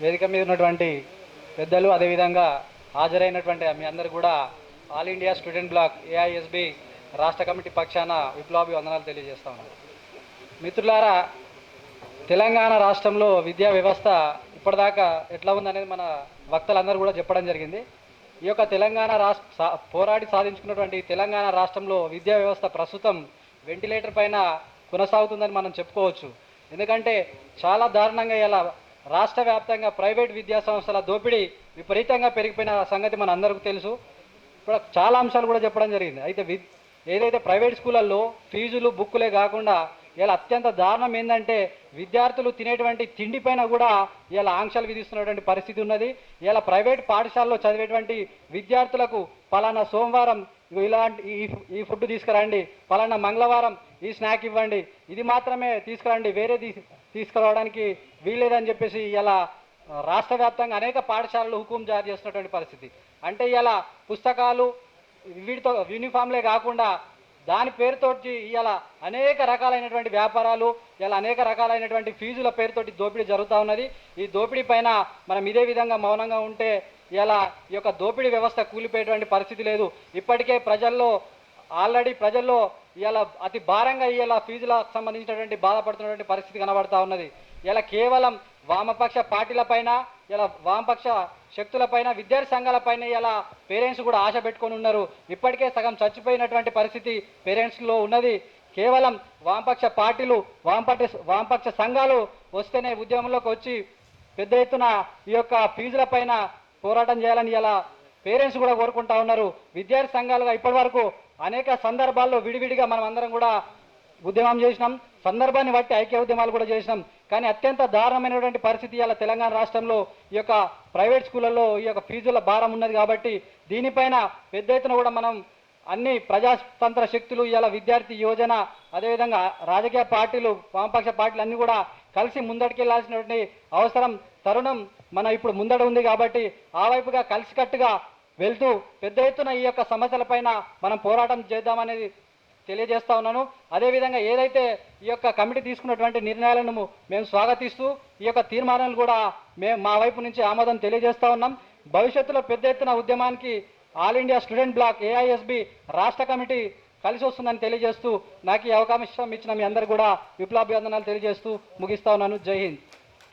వేదిక మీద ఉన్నటువంటి పెద్దలు అదేవిధంగా హాజరైనటువంటి మీ అందరు కూడా all India student block AISB రాష్ట్ర కమిటీ పక్షాన విప్లవాభి వందనాలు తెలియజేస్తా ఉన్నాను మిత్రులారా తెలంగాణ రాష్ట్రంలో విద్యా వ్యవస్థ ఇప్పటిదాకా ఎట్లా ఉందనేది మన వక్తలందరూ కూడా చెప్పడం జరిగింది. ఈ యొక్క తెలంగాణ రాష్ట్ర సా- పోరాడి సాధించుకున్నటువంటి తెలంగాణ రాష్ట్రంలో విద్యా వ్యవస్థ ప్రస్తుతం వెంటిలేటర్ పైన కొనసాగుతుందని మనం చెప్పుకోవచ్చు. ఎందుకంటే చాలా దారుణంగా ఇలా రాష్ట్ర వ్యాప్తంగా ప్రైవేట్ విద్యాసంస్థల దోపిడీ విపరీతంగా పెరిగిపోయిన సంగతి మన అందరికీ తెలుసు. ఇప్పుడు చాలా అంశాలు కూడా చెప్పడం జరిగింది. అయితే వి ఏదైతే ప్రైవేట్ స్కూళ్ళల్లో ఫీజులు బుక్కులే కాకుండా ఇలా అత్యంత దారుణం ఏంటంటే విద్యార్థులు తినేటువంటి తిండి పైన కూడా ఇలా ఆంక్షలు విధిస్తున్నటువంటి పరిస్థితి ఉన్నది. ఇలా ప్రైవేట్ పాఠశాలలో చదివేటువంటి విద్యార్థులకు పలానా సోమవారం ఇలాంటి ఈ ఈ ఫుడ్ తీసుకురండి పలానా మంగళవారం ఈ స్నాక్ ఇవ్వండి ఇది మాత్రమే తీసుకురండి వేరే తీసుకురావడానికి వీల్లేదని చెప్పేసి ఇలా రాష్ట్ర వ్యాప్తంగా అనేక పాఠశాలలు హుకుం జారీ చేస్తున్నటువంటి పరిస్థితి. అంటే ఇలా పుస్తకాలు వీటితో యూనిఫామ్లే కాకుండా దాని పేరుతోటి ఇవాళ అనేక రకాలైనటువంటి వ్యాపారాలు ఇలా అనేక రకాలైనటువంటి ఫీజుల పేరుతోటి దోపిడీ జరుగుతూ ఉన్నది. ఈ దోపిడీ పైన మనం ఇదే విధంగా మౌనంగా ఉంటే ఇలా ఈ యొక్క దోపిడీ వ్యవస్థ కూలిపోయేటువంటి పరిస్థితి లేదు. ఇప్పటికే ప్రజల్లో ఆల్రెడీ ప్రజల్లో ఇలా అతి భారంగా ఇలా ఫీజులకు సంబంధించినటువంటి బాధపడుతున్నటువంటి పరిస్థితి కనబడతా ఉన్నది. ఇలా కేవలం వామపక్ష పార్టీలపైన ఇలా వామపక్ష శక్తులపైన విద్యార్థి సంఘాలపైన ఇలా పేరెంట్స్ కూడా ఆశ పెట్టుకొని ఉన్నారు. ఇప్పటికే సగం చచ్చిపోయినటువంటి పరిస్థితి పేరెంట్స్లో ఉన్నది. కేవలం వామపక్ష పార్టీలు వామపక్ష వామపక్ష సంఘాలు వస్తేనే ఉద్యమంలోకి వచ్చి పెద్ద ఎత్తున ఈ యొక్క ఫీజులపైన పోరాటం చేయాలని ఇలా పేరెంట్స్ కూడా కోరుకుంటా ఉన్నారు. విద్యార్థి సంఘాలుగా ఇప్పటి వరకు అనేక సందర్భాల్లో విడివిడిగా మనం అందరం కూడా ఉద్యమం చేసినాం. సందర్భాన్ని బట్టి ఐక్య ఉద్యమాలు కూడా చేసినాం. కానీ అత్యంత దారుణమైనటువంటి పరిస్థితి ఇలా తెలంగాణ రాష్ట్రంలో ఈ యొక్క ప్రైవేట్ స్కూళ్ళల్లో ఈ యొక్క ఫీజుల భారం ఉన్నది కాబట్టి దీనిపైన పెద్ద ఎత్తున కూడా మనం అన్ని ప్రజాతంత్ర శక్తులు ఇలా విద్యార్థి యోజన అదేవిధంగా రాజకీయ పార్టీలు వామపక్ష పార్టీలు అన్నీ కూడా కలిసి ముందడికెళ్ళాల్సినటువంటి అవసరం తరుణం మన ఇప్పుడు ముందడ ఉంది కాబట్టి ఆ వైపుగా కలిసికట్టుగా వెళ్తూ పెద్ద ఎత్తున ఈ యొక్క సమస్యలపైన మనం పోరాటం చేద్దామనేది తెలియజేస్తా ఉన్నాను. అదేవిధంగా ఏదైతే ఈ యొక్క కమిటీ తీసుకున్నటువంటి నిర్ణయాలను మేము స్వాగతిస్తూ ఈ యొక్క తీర్మానాలు కూడా మేము మా వైపు నుంచి ఆమోదం తెలియజేస్తా ఉన్నాం. భవిష్యత్తులో పెద్ద ఎత్తున ఉద్యమానికి all India student block AISB రాష్ట్ర కమిటీ కలిసి వస్తుందని తెలియజేస్తూ నాకు ఈ అవకాశం ఇచ్చిన మీ అందరు కూడా విప్లవాభివందనాలు తెలియజేస్తూ ముగిస్తా ఉన్నాను. జై హింద్.